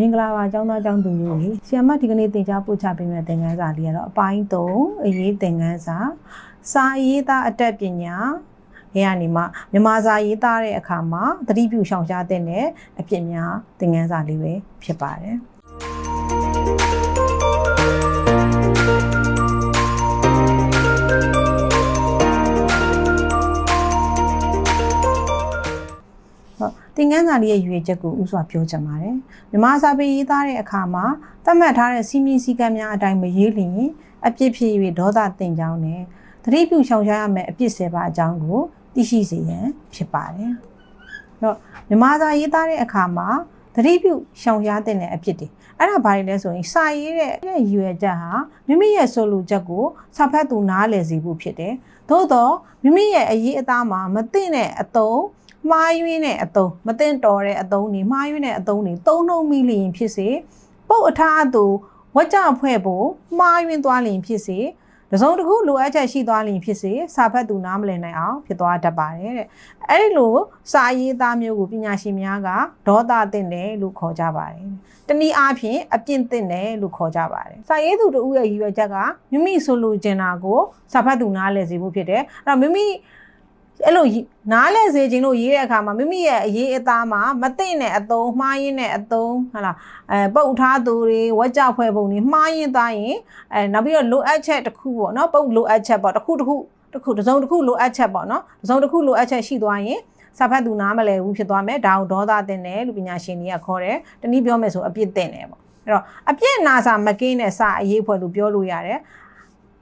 မင်္ဂလာပါကျောင်းသားကျောင်းသူတို့ရေဆီယမဒီကနေ့သင်ကြားပို့ချပေးမယ့်သင်ခန်းစာလေးကတော့အပိုင်း3အရေးသင်ခန်းစာစာရေးသားအတက်ပညာအဲကနေမှမြန်မာစာရေးသားတဲ့အခါမှာသတိပြုရှောင်ရှားတဲ့အဖြစ်များသင်ခန်းစာလေးပဲဖြစ်ပါတယ် ခန်းစာလေးရဲ့ရွေချက်ကိုဥစွာပြောချင်ပါတယ်မြန်မာစာပေရေးသားတဲ့အခါမှာသတ်မှတ်ထားတဲ့စီမင်းစည်းကမ်းများအတိုင်းမရေးလျင်အပြစ်ဖြစ်၍ဒေါသတင်ကြောင်းနဲ့သတိပြုရှောင်ရှားရမယ့်အပြစ်၁၀ပါးအကြောင်းကိုသိရှိစေရန်ဖြစ်ပါတယ်။တော့မြန်မာစာရေးသားတဲ့အခါမှာသတိပြုရှောင်ရှားတဲ့အဖြစ်တွေအဲ့ဒါဘာတွေလဲဆိုရင်စာရေးတဲ့ရည်ရွယ်ချက်ဟာမိမိရဲ့ဆိုလိုချက်ကိုစာဖတ်သူနားလည်စေဖို့ဖြစ်တယ်။သို့တော့မိမိရဲ့အရေးအသားမှာမသိတဲ့အတုံး မှားယွင်းတဲ့အတုံးမသိတော်တဲ့အတုံးတွေမှားယွင်းတဲ့အတုံးတွေသုံးနှုံမိလျင်ဖြစ်စေပုတ်အထားအသူဝကြဖွဲ့ဖို့မှားယွင်းသွားလျင်ဖြစ်စေတစုံတစ်ခုလိုအပ်ချက်ရှိသွားလျင်ဖြစ်စေစာဖတ်သူနားမလည်နိုင်အောင်ဖြစ်သွားတတ်ပါတယ်တဲ့အဲ့ဒီလိုစာရေးသားမျိုးကိုပညာရှင်များကဒေါသတင်တယ်လို့ခေါ်ကြပါတယ်တနည်းအားဖြင့်အပြင့်တင်တယ်လို့ခေါ်ကြပါတယ်စာရေးသူတို့ရဲ့ရည်ရွယ်ချက်ကမိမိဆိုလိုချင်တာကိုစာဖတ်သူနားလည်စေဖို့ဖြစ်တယ်အဲ့တော့မိမိ အဲ့လိုနားလဲစေခြင်းလို့ရေးတဲ့အခါမှာမိမိရဲ့အရေးအသားမှာမသိတဲ့အသုံးမှားရင်းတဲ့အသုံးဟုတ်လားအဲပုတ်ထားသူတွေဝက်ကြဖွဲ့ပုံတွေမှားရင်းသားရင်အဲနောက်ပြီးတော့လိုအပ်ချက်တစ်ခုပေါ့နော်ပုတ်လိုအပ်ချက်ပေါ့တစ်ခုတစ်ခုတစ်ခုတစ်စုံတစ်ခုလိုအပ်ချက်ပေါ့နော်တစ်စုံတစ်ခုလိုအပ်ချက်ရှိသွားရင်စာဖတ်သူနားမလဲဘူးဖြစ်သွားမယ်ဒါကိုဒေါသတင်တယ်လို့ပညာရှင်တွေကခေါ်တယ်တနည်းပြောမယ်ဆိုအပြစ်တင်တယ်ပေါ့အဲ့တော့အပြစ်နာစာမကင်းတဲ့စာအရေးဖွဲ့လို့ပြောလို့ရတယ်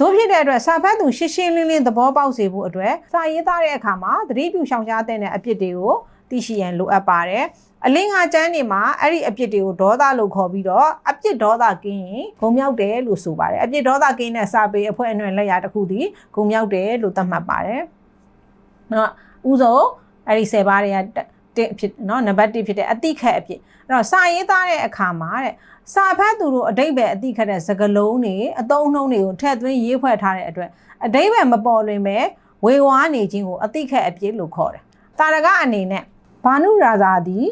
တို့ဖြစ်တဲ့အတွက်စာဖတ်သူရှင်းရှင်းလင်းလင်းသဘောပေါက်စေဖို့အတွက်စာရေးသားတဲ့အခါမှာသတိပြုရှောင်ရှားတဲ့အဖြစ်တွေကိုသိရှိရန်လိုအပ်ပါတယ်အလင်းငါကျမ်းနေမှာအဲ့ဒီအပြစ်တွေကိုဒေါသလို့ခေါ်ပြီးတော့အပြစ်ဒေါသကင်းရင်ဂုံမြောက်တယ်လို့ဆိုပါတယ်အပြစ်ဒေါသကင်းတဲ့စာပေအဖွဲ့အနှံ့လက်ရာတစ်ခုဒီဂုံမြောက်တယ်လို့သတ်မှတ်ပါတယ်နော်ဥဆုံးအဲ့ဒီ10ပါးတွေက တစ်ဖြစ်နော်နံပါတ်1ဖြစ်တဲ့အတိခတ်အဖြစ်အဲ့တော့စာရေးသားတဲ့အခါမှာတဲ့စာဖတ်သူတို့အတိတ်ပဲအတိခတ်တဲ့စကားလုံးတွေအသုံးနှုန်းတွေကိုထည့်သွင်းရေးဖွဲ့ထားတဲ့အတွက်အတိတ်ပဲမပေါ်လွင်ပဲဝေဝါးနေခြင်းကိုအတိခတ်အဖြစ်လို့ခေါ်တယ်တာရကအနေနဲ့ဘာနုရာဇာသည်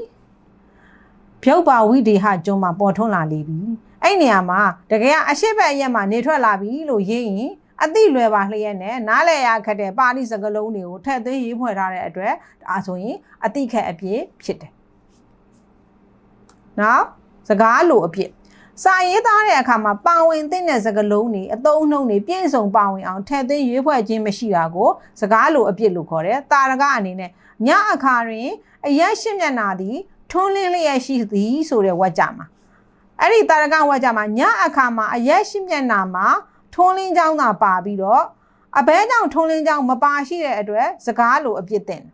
ဖြုတ်ပါဝိဒေဟကျွန်းမှာပေါ်ထွန်းလာလေပြီအဲ့နေရာမှာတကယ်အရှိဘက်အရက်မှာနေထွက်လာပြီလို့ရေးရင် အတိလွယ်ပါလျက်နဲ့နားလည်ရခက်တဲ့ပါဠိစကားလုံးတွေကိုထည့်သွင်းရေးဖွဲ့ထားတဲ့အတွက်ဒါဆိုရင်အတိခက်အပြည့်ဖြစ်တယ်။နောက်စကားလိုအပြည့်စာရေးသားတဲ့အခါမှာပါဝင်သင့်တဲ့စကားလုံးတွေအသုံးအနှုန်းတွေပြည့်စုံပါဝင်အောင်ထည့်သွင်းရေးဖွဲ့ခြင်းမရှိတာကိုစကားလိုအပြည့်လို့ခေါ်တယ်။တာရကအနေနဲ့ညအခါတွင်အရက်ရှင်းမျက်နာသည်ထွန်းလင်းလျက်ရှိသည်ဆိုတဲ့ဝါကြမှာအဲ့ဒီတာရကဝါကြမှာညအခါမှာအရက်ရှင်းမျက်နာမှာ ထွန်းလင်းချောင်းသာပါပြီးတော့အဘဲကြောင့်ထွန်းလင်းချောင်းမပါရှိတဲ့အတွက်စကားလိုအပြစ်တင်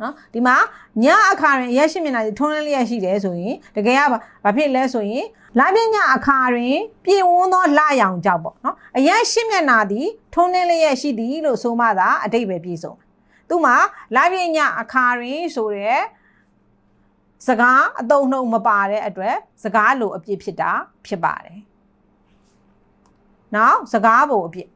နော်ဒီမှာညအခါရင်ရက်ရှိမျက်နှာကြီးထွန်းလင်းလျက်ရှိတယ်ဆိုရင်တကယ်ကဘာဖြစ်လဲဆိုရင်လာပြညအခါတွင်ပြေဝန်းသောလှရောင်ကြောက်ပေါ့နော်အရက်ရှိမျက်နှာသည်ထွန်းလင်းလျက်ရှိသည်လို့ဆိုမှသာအတိတ်ပဲပြည့်စုံသူမှာလာပြညအခါတွင်ဆိုတဲ့စကားအတုံနှုံမပါတဲ့အတွက်စကားလိုအပြစ်ဖြစ်တာဖြစ်ပါတယ် နောက်စကားပုံအဖြစ်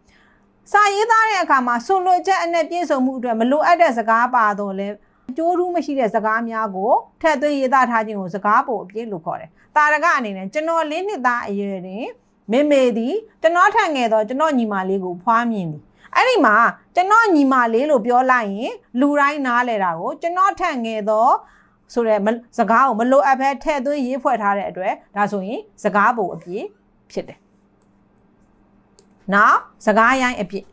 စာရေးသားတဲ့အခါမှာဆိုလိုချက်အနဲ့ပြည့်စုံမှုအတွက်မလိုအပ်တဲ့စကားပါတော့လဲအကျိုးထူးမရှိတဲ့စကားများကိုထည့်သွင်းရေးသားထားခြင်းကိုစကားပုံအဖြစ်လို့ခေါ်တယ်။တာရကအနေနဲ့ကျွန်တော်လေးနှစ်သားအရွယ်တွင်မေမေသည်ကျွန်တော်ထံငယ်တော့ကျွန်တော်ညီမလေးကိုဖွားမြင်သည်အဲ့ဒီမှာကျွန်တော်ညီမလေးလို့ပြောလိုက်ရင်လူတိုင်းနားလဲတာကိုကျွန်တော်ထံငယ်တော့ဆိုတဲ့စကားကိုမလိုအပ်ဘဲထည့်သွင်းရေးဖွဲ့ထားတဲ့အတွက်ဒါဆိုရင်စကားပုံအပြည့်ဖြစ်တယ် နောက်စကားရိုင်းအဖြစ်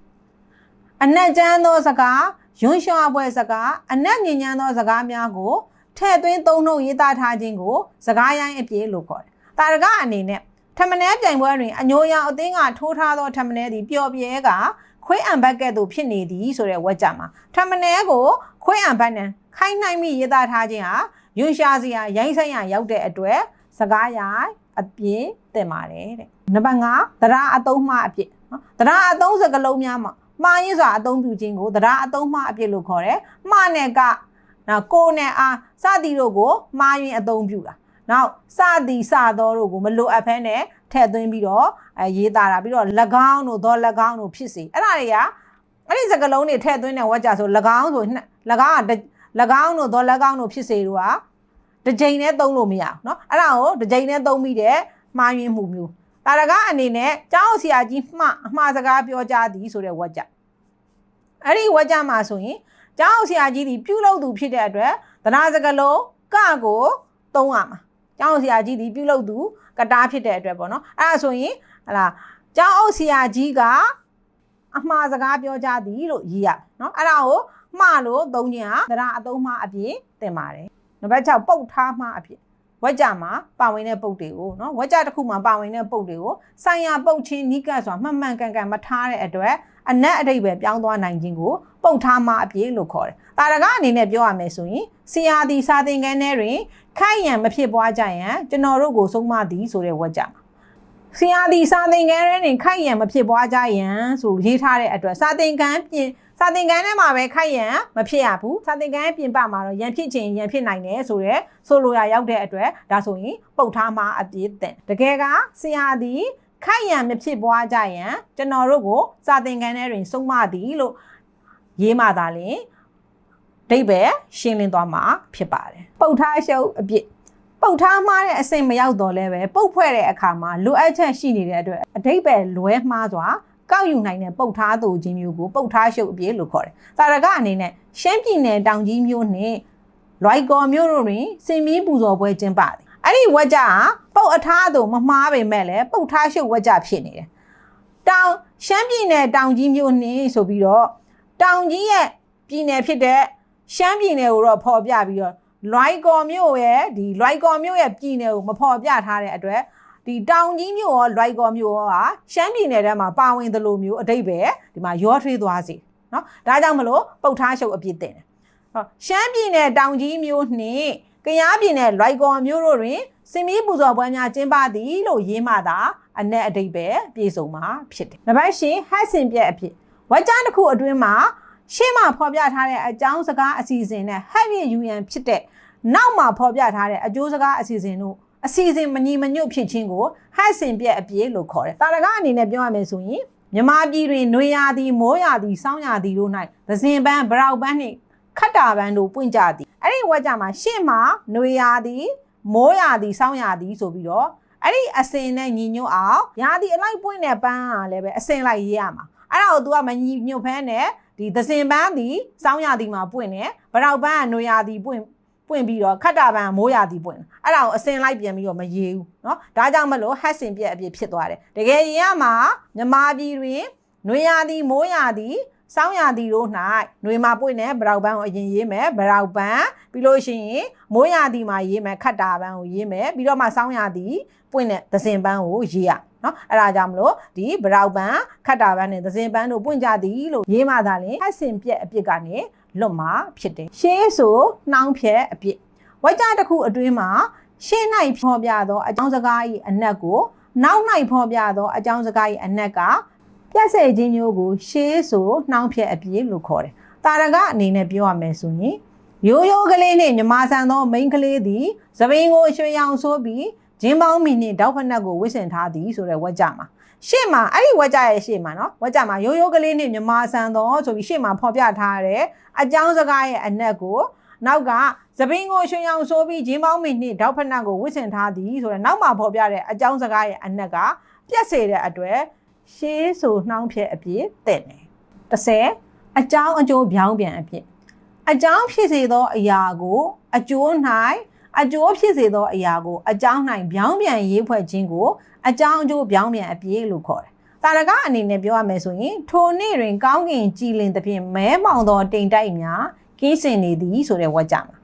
အနက်ကျမ်းသောစကားယွန်းလျှောပွဲစကားအနက်ညဉ့်ညမ်းသောစကားများကိုထည့်သွင်းသုံးနှုတ်ရေးသားထားခြင်းကိုစကားရိုင်းအပြည့်လို့ခေါ်တယ်။တာရကအနေနဲ့ထမနဲပြိုင်ပွဲတွင်အညိုရောင်အသင်းကထိုးထားသောထမနဲသည်ပျော်ပြဲကခွေးအံဘက်ကဲ့သို့ဖြစ်နေသည်ဆိုတဲ့ဝက်ကြမှာထမနဲကိုခွေးအံဘက်နဲ့ခိုင်းနိုင်မိရေးသားထားခြင်းဟာယွန်းရှာစရာရိုင်းဆိုင်ရာရောက်တဲ့အတွက်စကားရိုင်းအပြည့်တင်ပါတယ်တဲ့။နံပါတ်5သရအသုံးမှအပြည့် နော်သရအသုံးစကလုံးများမှာမှားရင်းစွာအသုံးပြုခြင်းကိုသရအသုံးမှအပြည့်လို့ခေါ်တယ်။မှားနဲ့ကနော်ကိုနဲ့အားစသည်တို့ကိုမှားရင်းအသုံးပြုတာ။နောက်စသည်စသောတို့ကိုမလိုအပ်ဖဲနဲ့ထည့်သွင်းပြီးတော့အဲရေးသားတာပြီးတော့၎င်းတို့သော၎င်းတို့ဖြစ်စေအဲ့ဒါတွေကအဲ့ဒီစကလုံးတွေထည့်သွင်းတဲ့ဝါကြဆို၎င်းဆို၎င်းက၎င်းတို့သော၎င်းတို့ဖြစ်စေတို့ကတ တစ်ကြိမ်နဲ့သုံးလို့မရဘူးเนาะအဲ့ဒါကိုတစ်ကြိမ်နဲ့သုံးပြီးတဲ့မှားယွင်းမှုမျိုး တာရကအနေနဲ့ကျောင်းဆရာကြီးမှအမှားစကားပြောကြသည်ဆိုတဲ့ဝါကြအဲ့ဒီဝါကြမှာဆိုရင်ကျောင်းဆရာကြီးဒီပြုလုပ်သူဖြစ်တဲ့အတွက်သနာစကလုံးကကိုသုံးရမှာကျောင်းဆရာကြီးဒီပြုလုပ်သူကတားဖြစ်တဲ့အတွက်ပေါ့နော်အဲ့ဒါဆိုရင်ဟလာကျောင်းအုပ်ဆရာကြီးကအမှားစကားပြောကြသည်လို့ရေးရနော်အဲ့ဒါကိုမှားလို့သုံးခြင်းဟာသနာအသုံးမှားအပြည့်တင်ပါတယ်နံပါတ်6ပုတ်ထားမှားအပြည့် ဝက်ကြမှာပါဝင်တဲ့ပုတ်တွေကိုနော်ဝက်ကြတစ်ခုမှာပါဝင်တဲ့ပုတ်တွေကိုဆိုင်ရာပုတ်ချင်းနိကတ်ဆိုတာမှန်မှန်ကန်ကန်မထားတဲ့အတွက်အနက်အတိတ်ပဲပြောင်းသွားနိုင်ခြင်းကိုပုတ်ထားမှာအပြည့်လို့ခေါ်တယ်။တာရကအနေနဲ့ပြောရမယ်ဆိုရင်ဆရာသည်စာသင်ခန်းထဲတွင်ခိုက်ရန်မဖြစ်ပွားကြရန်ကျွန်တော်တို့ကိုဆုံးမသည်ဆိုတဲ့ဝက်ကြမှာဆရာသည်စာသင်ခန်းထဲတွင်ခိုက်ရန်မဖြစ်ပွားကြရန်ဆိုရေးထားတဲ့အတွက်စာသင်ခန်းပြင် စာသင်ခန်းထဲမှာပဲခိုက်ရန်မဖြစ်ရဘူးစာသင်ခန်းပြင်ပမှာတော့ရန်ဖြစ်ခြင်းရန်ဖြစ်နိုင်တယ်ဆိုတော့ဆိုလိုရရောက်တဲ့အတွက်ဒါဆိုရင်ပုတ်ထားမှာအပြည့်တင်တကယ်ကဆရာသည်ခိုက်ရန်မဖြစ်ပွားကြရန်ကျွန်တော်တို့ကိုစာသင်ခန်းထဲတွင်ဆုံးမသည်လို့ရေးမှသာလျှင်ဒိဗယ်ရှင်းလင်းသွားမှာဖြစ်ပါတယ်ပုတ်ထားရှုပ်အပြစ်ပုတ်ထားမှားတဲ့အစိမ်မရောက်တော့လဲပဲပုတ်ဖွဲ့တဲ့အခါမှာလိုအပ်ချက်ရှိနေတဲ့အတွက်အဓိပ္ပာယ်လွဲမှားစွာ ကောက်ယူနိုင်တဲ့ပုတ်ထားသူချင်းမျိုးကိုပုတ်ထားရှုပ်အပြည့်လို့ခေါ်တယ်။သာရကအနေနဲ့ရှမ်းပြည်နယ်တောင်ကြီးမျိုးနဲ့လွိုက်ကော်မျိုးတို့တွင်စင်မီးပူဇော်ပွဲကျင်းပတယ်။အဲ့ဒီဝက်ကြကပုတ်အထားသူမမှားပေမဲ့လည်းပုတ်ထားရှုပ်ဝက်ကြဖြစ်နေတယ်။တောင်ရှမ်းပြည်နယ်တောင်ကြီးမျိုးနှင်းဆိုပြီးတော့တောင်ကြီးရဲ့ပြည်နယ်ဖြစ်တဲ့ရှမ်းပြည်နယ်ကိုတော့ဖော်ပြပြီးတော့လွိုက်ကော်မျိုးရဲ့ဒီလွိုက်ကော်မျိုးရဲ့ပြည်နယ်ကိုမဖော်ပြထားတဲ့အတွက် ဒီတောင်ကြီးမျိုးရောလွိုက်ကော်မျိုးရောဟာရှမ်းပြည်နယ်ထဲမှာပါဝင်သလိုမျိုးအတိတ်ပဲဒီမှာရောထွေးသွားစီเนาะဒါကြောင့်မလို့ပုတ်ထားရှုပ်အပြစ်တင်တယ်ဟောရှမ်းပြည်နယ်တောင်ကြီးမျိုးနှင့်ကယားပြည်နယ်လွိုက်ကော်မျိုးတို့တွင်စင်မီးပူဇော်ပွဲများကျင်းပသည်လို့ရေးမှသာအ내အတိတ်ပဲပြေဆုံးမှာဖြစ်တယ်။နံပါတ်၈ဟတ်စင်ပြက်အဖြစ်ဝါကြားတစ်ခုအတွင်းမှာရှေ့မှာဖော်ပြထားတဲ့အကြောင်းစကားအစီအစဉ်နဲ့ဟပ်ရယူရန်ဖြစ်တဲ့နောက်မှာဖော်ပြထားတဲ့အကျိုးစကားအစီအစဉ်တို့ အစီအစဉ်မညီမညွတ်ဖြစ်ခြင်းကိုဟတ်စင်ပြက်အပြည့်လို့ခေါ်တယ်။တာရကအနေနဲ့ပြောရမယ်ဆိုရင်မြမပြည်တွင်နွေရာသီမိုးရာသီစောင်းရာသီတို့၌သဇင်ပန်းဗရောက်ပန်းနှင့်ခတ်တာပန်းတို့ပွင့်ကြသည်။အဲ့ဒီဝက်ကြမှာရှေ့မှာနွေရာသီမိုးရာသီစောင်းရာသီဆိုပြီးတော့အဲ့ဒီအစင်နဲ့ညီညွတ်အောင်ရာသီအလိုက်ပွင့်တဲ့ပန်းကလည်းပဲအစင်လိုက်ရေးရမှာ။အဲ့ဒါကို तू ကမညီညွတ်ဖဲနဲ့ဒီသစင်ပန်းဒီစောင်းရာသီမှာပွင့်တယ်ဗရောက်ပန်းကနွေရာသီပွင့် ပွင့်ပြီးတော့ခတ်တာပန်းမိုးရာသီပွင့်အဲ့ဒါကိုအစင်လိုက်ပြန်ပြီးတော့မရေဘူးเนาะဒါကြောင့်မလို့ဟတ်စင်ပြက်အပြစ်ဖြစ်သွားတယ်တကယ်ရင်ကမှာမြမာပြည်တွင်နွေရာသီမိုးရာသီစောင်းရာသီတို့၌ຫນွေမှာပွင့်တဲ့ဗရောက်ပန်းကိုအရင်ရေးမယ်ဗရောက်ပန်းပြီးလို့ရှိရင်မိုးရာသီမှာရေးမယ်ခတ်တာပန်းကိုရေးမယ်ပြီးတော့မှစောင်းရာသီပွင့်တဲ့သစင်ပန်းကိုရေးရနော်အဲ့ဒါကြောင့်မလို့ဒီဗရောက်ပန်းခတ်တာပန်းနဲ့သစင်ပန်းတို့ပွင့်ကြသည်လို့ရေးမှသာလင်ဟတ်စင်ပြက်အပြစ်ကနေ လွတ်မှာဖြစ်တယ်ရှေးဆိုနှောင်းဖြက်အပြစ်ဝကြတစ်ခုအတွင်းမှာရှေ့၌ဖော်ပြသောအကြောင်းစကား၏အနက်ကိုနောက်၌ဖော်ပြသောအကြောင်းစကား၏အနက်ကပြက်ဆယ်ခြင်းမျိုးကိုရှေးဆိုနှောင်းဖြက်အပြစ်လို့ခေါ်တယ်တာရကအနေနဲ့ပြောရမယ်ဆိုရင်ရိုးရိုးကလေးနှင့်မြမဆန်သောမိန်းကလေးသည်သပင်ကိုရွှေရောင်ဆိုးပြီး ဂျင်းပေါင်းမီနှင့်တောက်ဖက်နှက်ကိုဝစ်ဆင်ထားသည်ဆိုတဲ့ဝက်ကြမှာရှေ့မှာအဲ့ဒီဝက်ကြရဲ့ရှေ့မှာနော်ဝက်ကြမှာရိုးရိုးကလေးနှင့်မြမဆန်သောဆိုပြီးရှေ့မှာဖော်ပြထားတဲ့အကြောင်းစကားရဲ့အနက်ကိုနောက်ကသပင်ကိုရွှေရောင်ဆိုးပြီးဂျင်းပေါင်းမီနှင့်တောက်ဖက်နှက်ကိုဝစ်ဆင်ထားသည်ဆိုတဲ့နောက်မှာဖော်ပြတဲ့အကြောင်းစကားရဲ့အနက်ကပြက်စေတဲ့အတွက်ရှေးဆိုနှောင်းဖြဲအပြည့်တဲ့တယ်30အကြောင်းအကျိုးပြောင်းပြန်အဖြစ်အကြောင်းဖြစ်စေသောအရာကိုအကျိုး၌ အကျိုးဖြစ်စေသောအရာကိုအကြောင်း၌ပြောင်းပြန်ရေးဖွဲ့ခြင်းကိုအကြောင်းအကျိုးပြောင်းပြန်အပြည့်လို့ခေါ်တယ်။တာရကအနေနဲ့ပြောရမယ်ဆိုရင်ထိုနေ့တွင်ကောင်းကင်ကြည်လင်သဖြင့်မဲမောင်သောတိမ်တိုက်များကင်းစင်နေသည်ဆိုတဲ့ဝတ်ကြမှာ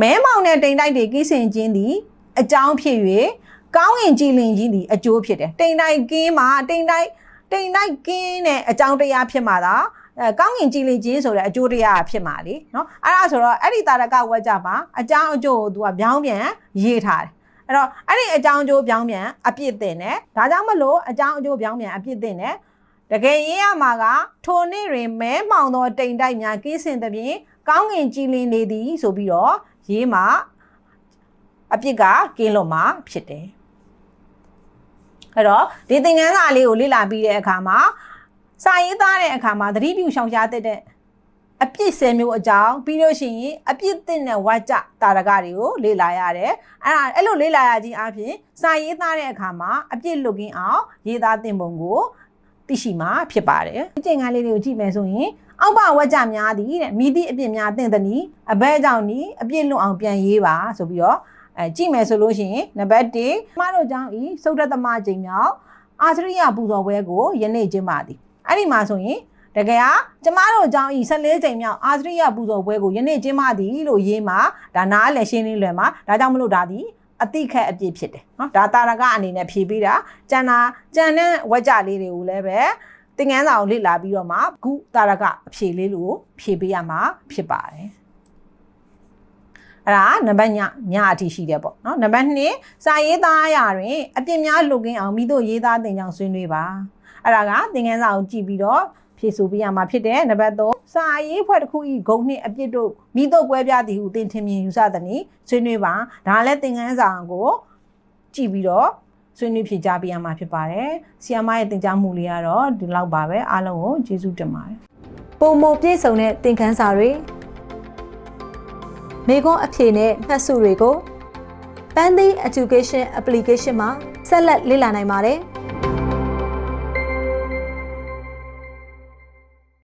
မဲမောင်တဲ့တိမ်တိုက်တွေကင်းစင်ခြင်းသည်အကြောင်းဖြစ်၍ကောင်းကင်ကြည်လင်ခြင်းသည်အကျိုးဖြစ်တယ်။တိမ်တိုက်ကင်းမှာတိမ်တိုက်တိမ်တိုက်ကင်းတဲ့အကြောင်းတရားဖြစ်မှာဒါ အဲကောင်းငင်ကြည်လင်ခြင်းဆိုတဲ့အကျိုးတရားဖြစ်မှာလေနော်အဲ့ဒါဆိုတော့အဲ့ဒီတာရကဝက်ကြမှာအကြောင်းအကျိုးကို तू ကပြောင်းပြန်ရေးထားတယ်အဲ့တော့အဲ့ဒီအကြောင်းအကျိုးပြောင်းပြန်အပြစ်တင်တယ်ဒါကြောင့်မလို့အကြောင်းအကျိုးပြောင်းပြန်အပြစ်တင်တယ်တကယ်ရေးရမှာကထိုနေ့တွင်မဲမှောင်သောတိမ်တိုက်များကင်းစင်သဖြင့်ကောင်းငင်ကြည်လင်နေသည်ဆိုပြီးတော့ရေးမှာအပြစ်ကကင်းလွတ်မှာဖြစ်တယ်အဲ့တော့ဒီသင်ခန်းစာလေးကိုလေ့လာပြီးတဲ့အခါမှာ စာရေးသားတဲ့အခါမှာသတိပြုရှောင်ရှားတဲ့အအပြစ်ဆယ်မျိုးအကြောင်းပြီးလို့ရှိရင်အပြစ်တင်တဲ့ဝါကြတာရကတွေကိုလေ့လာရတယ်အဲ့ဒါအဲ့လိုလေ့လာရခြင်းအပြင်စာရေးသားတဲ့အခါမှာအပြစ်လွတ်ကင်းအောင်ရေးသားသင်ပုံကိုသိရှိမှာဖြစ်ပါတယ်ဒီကျင့်ခန်းလေးတွေကိုကြည့်မယ်ဆိုရင်အောက်ပါဝါကြများသည်တဲ့မိသည့်အပြစ်များသင်သည်နီအဘဲကြောင့်နီအပြစ်လွတ်အောင်ပြန်ရေးပါဆိုပြီးတော့အဲကြည့်မယ်ဆိုလို့ရှိရင်နံပါတ်1ကျမတို့ကြောင့်ဤသုဒ္ဓတမချိန်မြောက်အာသရိယပူဇော်ပွဲကိုယနေ့ကျင်းပါသည် အဲ့ဒီမှာဆိုရင်တကယ်ဟာကျမတို့အကြောင်းဤ14ကြိမ်မြောက်အာသရိယပူဇော်ပွဲကိုယနေ့ကျင်းပသည်လို့ရေးမှာဒါနားလည်းရှင်းလင်းလွယ်မှာဒါကြောင့်မလို့ဒါသည်အတိခက်အပြစ်ဖြစ်တယ်နော်ဒါတာရကအနေနဲ့ဖြေပေးတာကျန်တာကျန်တဲ့ဝကြလေးတွေကိုလည်းပဲသင်ငန်းစာကိုလေ့လာပြီးတော့မှဂုတာရကအဖြေလေးလို့ဖြေပေးရမှာဖြစ်ပါတယ်အဲ့ဒါနံပါတ်ညညအထိရှိတယ်ပေါ့နော်နံပါတ်2စာရေးသားအရာတွင်အပြစ်များလုကင်းအောင်မိတို့ရေးသားတင်ကြောင်းဆွေးနွေးပါ အဲ့ဒါကသင်ငန်းစာကိုကြည့်ပြီးတော့ဖြေဆိုပေးရမှာဖြစ်တယ်နံပါတ်3စာရေးဖွဲ့တစ်ခုဤဂုံနှင့်အပြစ်တို့မိတို့ပွဲပြသည်ဟုသင်ထင်မြင်ယူဆသည်နီဆွေးနွေးပါဒါလည်းသင်ငန်းစာကိုကြည့်ပြီးတော့ဆွေးနွေးဖြေကြားပေးရမှာဖြစ်ပါတယ်ဆီယမရဲ့သင်ကြားမှုလေးကတော့ဒီလောက်ပါပဲအားလုံးကိုကျေးဇူးတင်ပါတယ်ပုံမပြည့်စုံတဲ့သင်ခန်းစာတွေမိခွန်းအဖြေနဲ့မှတ်စုတွေကို Pandy Education Application မှာဆက်လက်လေ့လာနိုင်ပါတယ်။